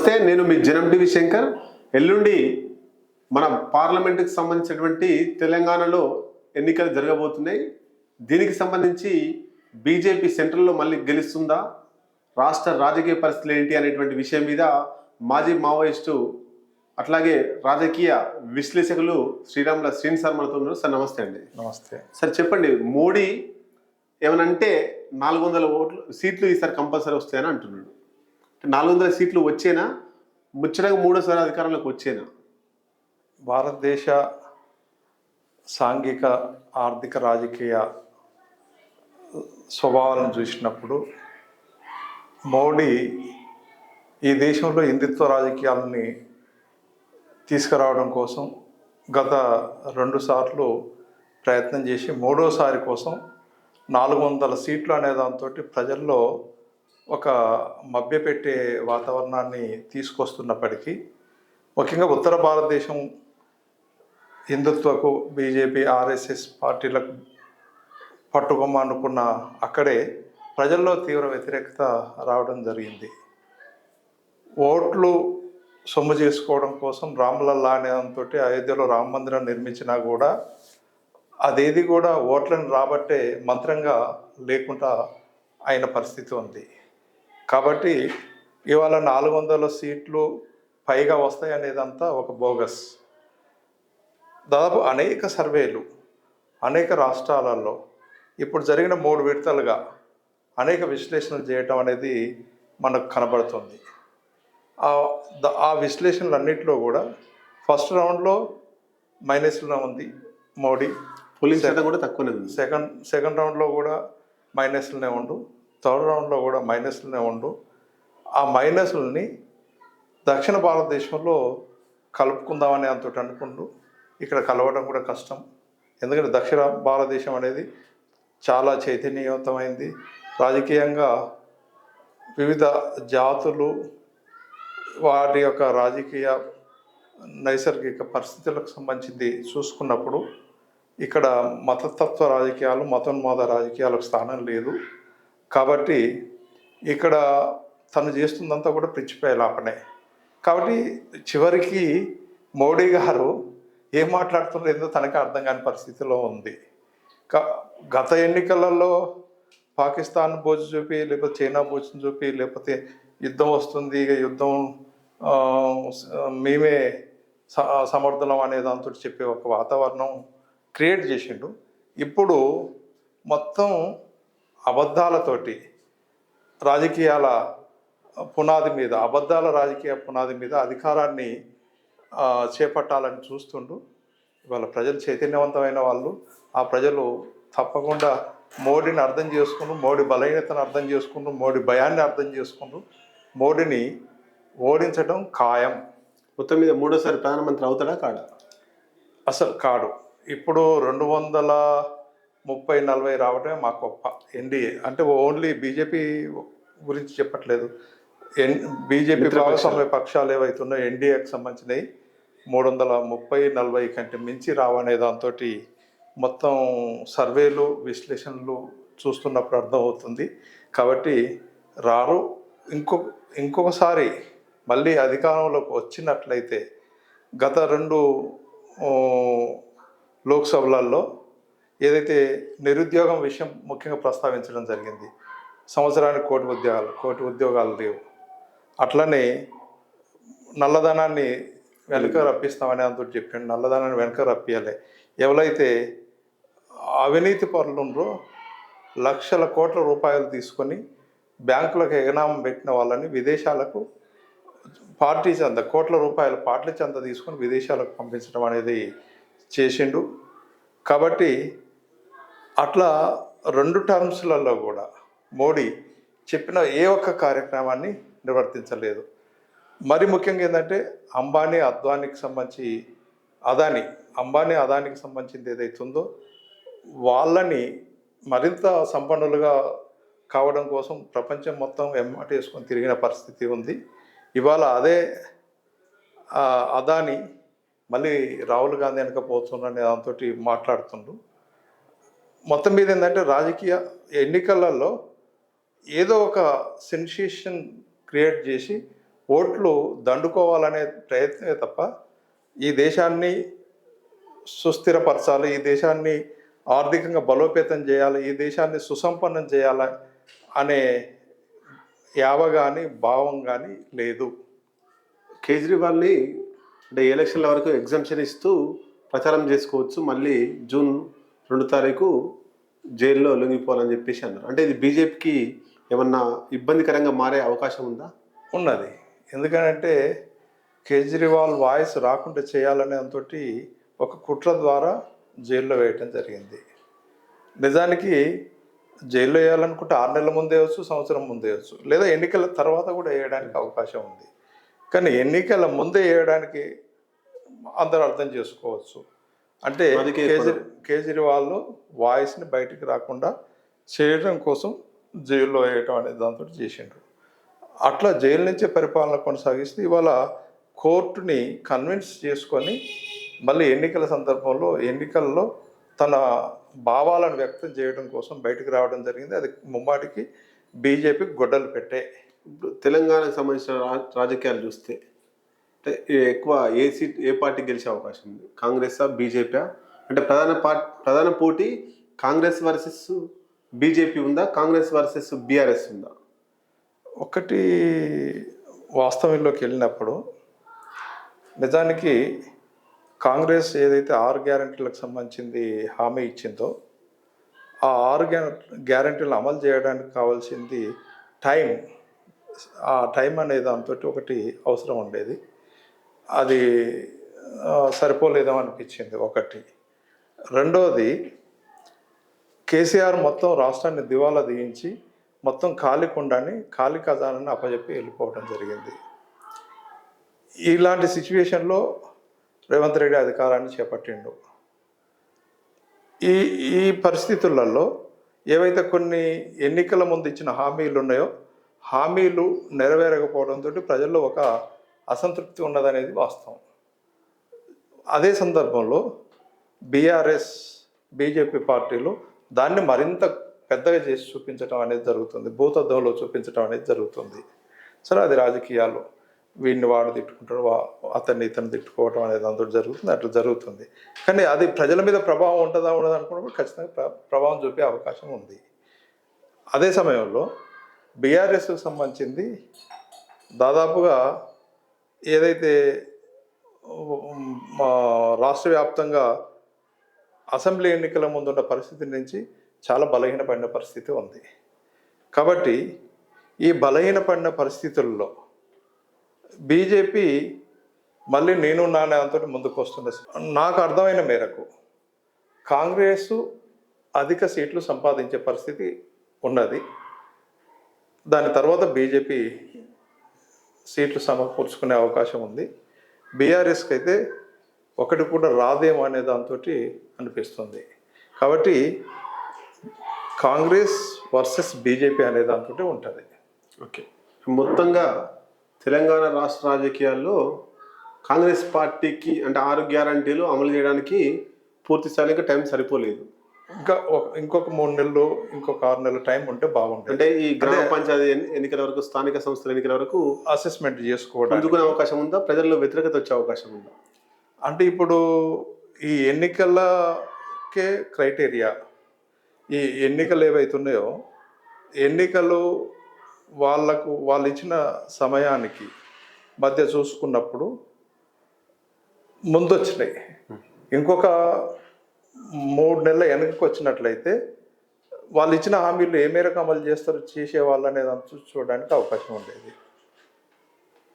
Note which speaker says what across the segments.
Speaker 1: నమస్తే నేను మీ జనం టీవీ శంకర్ ఎల్లుండి మన పార్లమెంటుకి సంబంధించినటువంటి తెలంగాణలో ఎన్నికలు జరగబోతున్నాయి. దీనికి సంబంధించి బీజేపీ సెంట్రల్లో మళ్ళీ గెలుస్తుందా? రాష్ట్ర రాజకీయ పరిస్థితులు ఏంటి అనేటువంటి విషయం మీద మాజీ మావోయిస్టు అట్లాగే రాజకీయ విశ్లేషకులు శ్రీరాముల శ్రీని సార్ మనతో ఉన్నారు. సార్ నమస్తే అండి.
Speaker 2: నమస్తే.
Speaker 1: సార్ చెప్పండి మోడీ ఏమనంటే నాలుగు వందల ఓట్లు సీట్లు ఈసారి కంపల్సరీ వస్తాయని అంటున్నాడు. నాలుగు వందల సీట్లు వచ్చేనా? ముచ్చటగా మూడోసారి అధికారంలోకి వచ్చేనా?
Speaker 2: భారతదేశ సాంఘిక ఆర్థిక రాజకీయ స్వభావాలను చూసినప్పుడు మోడీ ఈ దేశంలో హిందుత్వ రాజకీయాలని తీసుకురావడం కోసం గత రెండు సార్లు ప్రయత్నం చేసి మూడోసారి కోసం నాలుగు వందల సీట్లు అనే దాంతో ప్రజల్లో ఒక మభ్యపెట్టే వాతావరణాన్ని తీసుకొస్తున్నప్పటికీ ముఖ్యంగా ఉత్తర భారతదేశం హిందుత్వకు బీజేపీ ఆర్ఎస్ఎస్ పార్టీలకు పట్టుబొమ్మ అనుకున్న అక్కడే ప్రజల్లో తీవ్ర వ్యతిరేకత రావడం జరిగింది. ఓట్లు సొమ్ము చేసుకోవడం కోసం రామలల్లా అనేదంతో అయోధ్యలో రామ మందిరం నిర్మించినా కూడా అదేది కూడా ఓట్లను రాబట్టే మంత్రంగా లేకుండా అయిన పరిస్థితి ఉంది. కాబట్టి ఇవాళ నాలుగు వందల సీట్లు పైగా వస్తాయి అనేదంతా ఒక బోగస్. దాదాపు అనేక సర్వేలు అనేక రాష్ట్రాలలో ఇప్పుడు జరిగిన మూడు విడతలుగా అనేక విశ్లేషణలు చేయటం అనేది మనకు కనబడుతుంది. ఆ విశ్లేషణలన్నింటిలో కూడా ఫస్ట్ రౌండ్లో మైనస్లో ఉంది మోడీ.
Speaker 1: పోలింగ్ శాతం కూడా తక్కువనే ఉంది.
Speaker 2: సెకండ్ సెకండ్ రౌండ్లో కూడా మైనస్లనే ఉండు. థర్డ్ రౌండ్లో కూడా మైనస్లనే ఉండు. ఆ మైనస్లని దక్షిణ భారతదేశంలో కలుపుకుందామని అంతటి అనుకుంటూ ఇక్కడ కలవడం కూడా కష్టం. ఎందుకంటే దక్షిణ భారతదేశం అనేది చాలా చైతన్యవంతమైంది. రాజకీయంగా వివిధ జాతులు వాటి యొక్క రాజకీయ నైసర్గిక పరిస్థితులకు సంబంధించింది చూసుకున్నప్పుడు ఇక్కడ మతతత్వ రాజకీయాలు మతోన్మాద రాజకీయాలకు స్థానం లేదు. కాబట్టి ఇక్కడ తను చేస్తుందంతా కూడా పిచ్చిపోయే లాపనే కాబట్టి చివరికి మోడీ గారు ఏం మాట్లాడుతున్నారో ఏందో తనకి అర్థం కాని పరిస్థితిలో ఉంది. క- గత ఎన్నికలలో పాకిస్తాన్ బోజు చూపి లేకపోతే చైనా బోజును చూపి లేకపోతే యుద్ధం వస్తుంది యుద్ధం మేమే సమర్థనం అనే దాంతో చెప్పే ఒక వాతావరణం క్రియేట్ చేసిండు. ఇప్పుడు మొత్తం అబద్ధాలతోటి రాజకీయాల పునాది మీద అబద్ధాల రాజకీయ పునాది మీద అధికారాన్ని చేపట్టాలని చూస్తుండు. ఇవాళ ప్రజలు చైతన్యవంతమైన వాళ్ళు. ఆ ప్రజలు తప్పకుండా మోడీని అర్థం చేసుకుంటూ మోడీ బలహీనతను అర్థం చేసుకుంటూ మోడీ భయాన్ని అర్థం చేసుకుంటూ మోడీని ఓడించడం ఖాయం.
Speaker 1: మొత్తం మీద మూడోసారి ప్రధానమంత్రి అవుతాడా కాడా?
Speaker 2: అసలు కాడు. ఇప్పుడు రెండు వందల ముప్పై నలభై రావడమే మా గొప్ప ఎన్డీఏ. అంటే ఓన్లీ బీజేపీ గురించి చెప్పట్లేదు. N BJP. భాగస్వామ్య పక్షాలు. ఏవైతే ఉన్నాయో ఎన్డీఏకి సంబంధించినవి మూడు వందల ముప్పై నలభై కంటే మించి రావనే దాంతో మొత్తం సర్వేలు విశ్లేషణలు చూస్తున్నప్పుడు అర్థమవుతుంది. కాబట్టి రారు. ఇంకో ఇంకొకసారి మళ్ళీ అధికారంలోకి వచ్చినట్లయితే గత రెండు లోక్సభలలో ఏదైతే నిరుద్యోగం విషయం ముఖ్యంగా ప్రస్తావించడం జరిగింది సంవత్సరానికి కోటి ఉద్యోగాలు కోటి ఉద్యోగాలు లేవు. అట్లనే నల్లధనాన్ని వెనుక రప్పిస్తామని అంతా చెప్పాడు నల్లధనాన్ని వెనుక రప్పియాలి ఎవరైతే అవినీతి పరులు ఉన్నారో లక్షల కోట్ల రూపాయలు తీసుకొని బ్యాంకులకు ఎగనామం పెట్టిన వాళ్ళని విదేశాలకు పార్టీ చంద కోట్ల రూపాయల పార్టీ చంద తీసుకొని విదేశాలకు పంపించడం అనేది చేసిండు. కాబట్టి అట్లా రెండు టర్మ్స్లలో కూడా మోడీ చెప్పిన ఏ ఒక్క కార్యక్రమాన్ని నిర్వర్తించలేదు. మరి ముఖ్యంగా ఏంటంటే అంబానీ అద్వానికి సంబంధించి అదాని అంబానీ అదానికి సంబంధించింది ఏదైతే ఉందో వాళ్ళని మరింత సంపన్నులుగా కావడం కోసం ప్రపంచం మొత్తం ఎమ్మటేసుకొని తిరిగిన పరిస్థితి ఉంది. ఇవాళ అదే అదాని మళ్ళీ రాహుల్ గాంధీ వెనక పోతుండనే దాంతో మాట్లాడుతుండు మొత్తం మీద ఏంటంటే రాజకీయ ఎన్నికలలో ఏదో ఒక సెన్సేషన్ క్రియేట్ చేసి ఓట్లు దండుకోవాలనే ప్రయత్నమే తప్ప ఈ దేశాన్ని సుస్థిరపరచాలి ఈ దేశాన్ని ఆర్థికంగా బలోపేతం చేయాలి ఈ దేశాన్ని సుసంపన్నం చేయాలి అనే యావ కానీ భావం కానీ లేదు.
Speaker 1: కేజ్రీవాల్ని అంటే ఎలక్షన్ల వరకు ఎగ్జామ్షన్ ఇస్తూ ప్రచారం చేసుకోవచ్చు. మళ్ళీ జూన్ రెండు తారీఖు జైల్లో లొంగిపోవాలని చెప్పేసి అన్నారు. అంటే ఇది బీజేపీకి ఏమన్నా ఇబ్బందికరంగా మారే అవకాశం ఉందా?
Speaker 2: ఉన్నది. ఎందుకంటే కేజ్రీవాల్ వాయిస్ రాకుండా చేయాలనే అంతటి ఒక కుట్ర ద్వారా జైల్లో వేయటం జరిగింది. నిజానికి జైల్లో వేయాలనుకుంటే ఆరు నెలల ముందే వచ్చు సంవత్సరం ముందే వచ్చు లేదా ఎన్నికల తర్వాత కూడా వేయడానికి అవకాశం ఉంది. కానీ ఎన్నికల ముందే వేయడానికి అందరూ అర్థం చేసుకోవచ్చు. అంటే కేజ్రీ కేజ్రీవాల్ వాయిస్ని బయటికి రాకుండా చేయడం కోసం జైల్లో వేయటం అనే దాంతో చేసిండ్రు. అట్లా జైలు నుంచే పరిపాలన కొనసాగిస్తే ఇవాళ కోర్టుని కన్విన్స్ చేసుకొని మళ్ళీ ఎన్నికల సందర్భంలో ఎన్నికల్లో తన భావాలను వ్యక్తం చేయడం కోసం బయటకు రావడం జరిగింది. అది ముమ్మాటికి బీజేపీకి గొడ్డలు పెట్టే.
Speaker 1: ఇప్పుడు తెలంగాణకు సంబంధించిన రాజకీయాలు చూస్తే అంటే ఎక్కువ ఏ సీట్ ఏ పార్టీ గెలిచే అవకాశం ఉంది? కాంగ్రెసా బీజేపీ అంటే ప్రధాన పార్టీ ప్రధాన పోటీ కాంగ్రెస్ వర్సెస్ బీజేపీ ఉందా? కాంగ్రెస్ వర్సెస్ బీఆర్ఎస్ ఉందా?
Speaker 2: ఒకటి వాస్తవంలోకి వెళ్ళినప్పుడు నిజానికి కాంగ్రెస్ ఏదైతే ఆరు గ్యారంటీలకు సంబంధించింది హామీ ఇచ్చిందో ఆ ఆరు గ్యారంటీలు అమలు చేయడానికి కావాల్సింది టైం. ఆ టైం అనే దాంతో ఒకటి అవసరం ఉండేది. అది సరిపోలేదో అనిపించింది. ఒకటి. రెండోది కేసీఆర్ మొత్తం రాష్ట్రాన్ని దివాలా దీయించి మొత్తం ఖాళీ కుండాన్ని ఖాళీ ఖజానాన్ని అప్పజెప్పి వెళ్ళిపోవడం జరిగింది. ఇలాంటి సిచ్యువేషన్లో రేవంత్ రెడ్డి అధికారాన్ని చేపట్టిండు. ఈ ఈ పరిస్థితులలో ఏవైతే కొన్ని ఎన్నికల ముందు ఇచ్చిన హామీలు ఉన్నాయో హామీలు నెరవేరకపోవడంతో ప్రజల్లో ఒక అసంతృప్తి ఉన్నదనేది వాస్తవం. అదే సందర్భంలో బీఆర్ఎస్ బీజేపీ పార్టీలు దాన్ని మరింత పెద్దగా చేసి చూపించడం అనేది జరుగుతుంది. భూతద్దంలో చూపించడం అనేది జరుగుతుంది. సరే అది రాజకీయాలు వీడిని వాడు తిట్టుకుంటాడు వా అతన్ని ఇతను తిట్టుకోవడం అనేది అందరూ జరుగుతుంది అట్లా జరుగుతుంది. కానీ అది ప్రజల మీద ప్రభావం ఉంటుందా ఉండదు అనుకున్నప్పుడు ఖచ్చితంగా ప్ర- ప్రభావం చూపే అవకాశం ఉంది. అదే సమయంలో బీఆర్ఎస్కి సంబంధించింది దాదాపుగా ఏదైతే మా రాష్ట్ర వ్యాప్తంగా అసెంబ్లీ ఎన్నికల ముందున్న పరిస్థితి నుంచి చాలా బలహీనపడిన పరిస్థితి ఉంది. కాబట్టి ఈ బలహీనపడిన పరిస్థితుల్లో బీజేపీ మళ్ళీ నేను నానే అంతో ముందుకు వస్తుంది నాకు అర్థమైన మేరకు కాంగ్రెస్ అధిక సీట్లు సంపాదించే పరిస్థితి ఉన్నది. దాని తర్వాత బీజేపీ సీట్లు సమకూర్చుకునే అవకాశం ఉంది. బీఆర్ఎస్కి అయితే ఒకటి కూడా రాదేమో అనే దాంతో అనిపిస్తుంది. కాబట్టి కాంగ్రెస్ వర్సెస్ బీజేపీ అనే దాంతో ఉంటుంది.
Speaker 1: ఓకే. మొత్తంగా తెలంగాణ రాష్ట్ర రాజకీయాల్లో కాంగ్రెస్ పార్టీకి అంటే ఆరు గ్యారంటీలు అమలు చేయడానికి పూర్తి స్థాయిగా టైం సరిపోలేదు.
Speaker 2: ఇంకా ఇంకొక మూడు నెలలు ఇంకొక ఆరు నెలల టైం ఉంటే బాగుంటుంది.
Speaker 1: అంటే ఈ గ్రామ పంచాయతీ ఎన్ని- ఎన్నికల వరకు స్థానిక సంస్థల ఎన్నికల వరకు
Speaker 2: అసెస్మెంట్
Speaker 1: అందుకునే అవకాశం ఉందా? ప్రజల్లో వ్యతిరేకత వచ్చే అవకాశం ఉందా?
Speaker 2: అంటే ఇప్పుడు ఈ ఎన్నికలకే క్రైటీరియా. ఈ ఎన్నికలు ఏవైతున్నాయో ఎన్నికలు వాళ్ళకు వాళ్ళు ఇచ్చిన సమయానికి మధ్య చూసుకున్నప్పుడు ముందొచ్చినాయి. ఇంకొక మూడు నెలల వెనక్కి వచ్చినట్లయితే వాళ్ళు ఇచ్చిన హామీలు ఏ మేరకు అమలు చేస్తారు చేసేవాళ్ళు అనేది అంత చూడడానికి అవకాశం ఉండేది.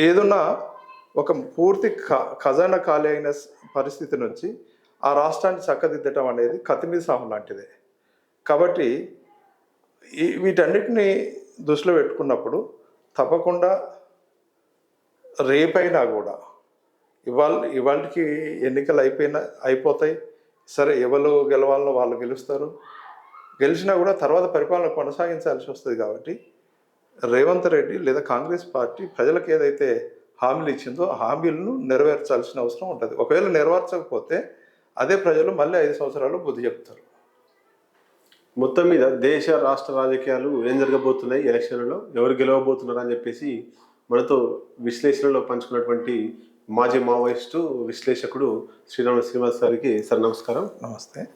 Speaker 2: ఏదున్నా ఒక పూర్తి ఖ- ఖజానా ఖాళీ అయిన పరిస్థితి నుంచి ఆ రాష్ట్రాన్ని చక్కదిద్దటం అనేది కతిమీ సాము లాంటిదే. కాబట్టి ఈ వీటన్నిటిని దృష్టిలో పెట్టుకున్నప్పుడు తప్పకుండా రేపైనా కూడా ఇవాళ ఇవాళకి ఎన్నికలు అయిపోయినా అయిపోతాయి. సరే ఎవరు గెలవాలనో వాళ్ళు గెలుస్తారు. గెలిచినా కూడా తర్వాత పరిపాలన కొనసాగించాల్సి వస్తుంది కాబట్టి రేవంత్ రెడ్డి లేదా కాంగ్రెస్ పార్టీ ప్రజలకు ఏదైతే హామీలు ఇచ్చిందో ఆ హామీలను నెరవేర్చాల్సిన అవసరం ఉంటుంది. ఒకవేళ నెరవేర్చకపోతే అదే ప్రజలు మళ్ళీ ఐదు సంవత్సరాలు బుద్ధి చెప్తారు.
Speaker 1: మొత్తం మీద దేశ రాష్ట్ర రాజకీయాలు ఏం జరగబోతున్నాయి ఎలక్షన్లలో ఎవరు గెలవబోతున్నారు అని చెప్పేసి మనతో విశ్లేషణలో పంచుకున్నటువంటి మాజీ మావోయిస్టు విశ్లేషకుడు శ్రీరామ శ్రీనివాస్ గారికి సార్ నమస్కారం.
Speaker 2: నమస్తే.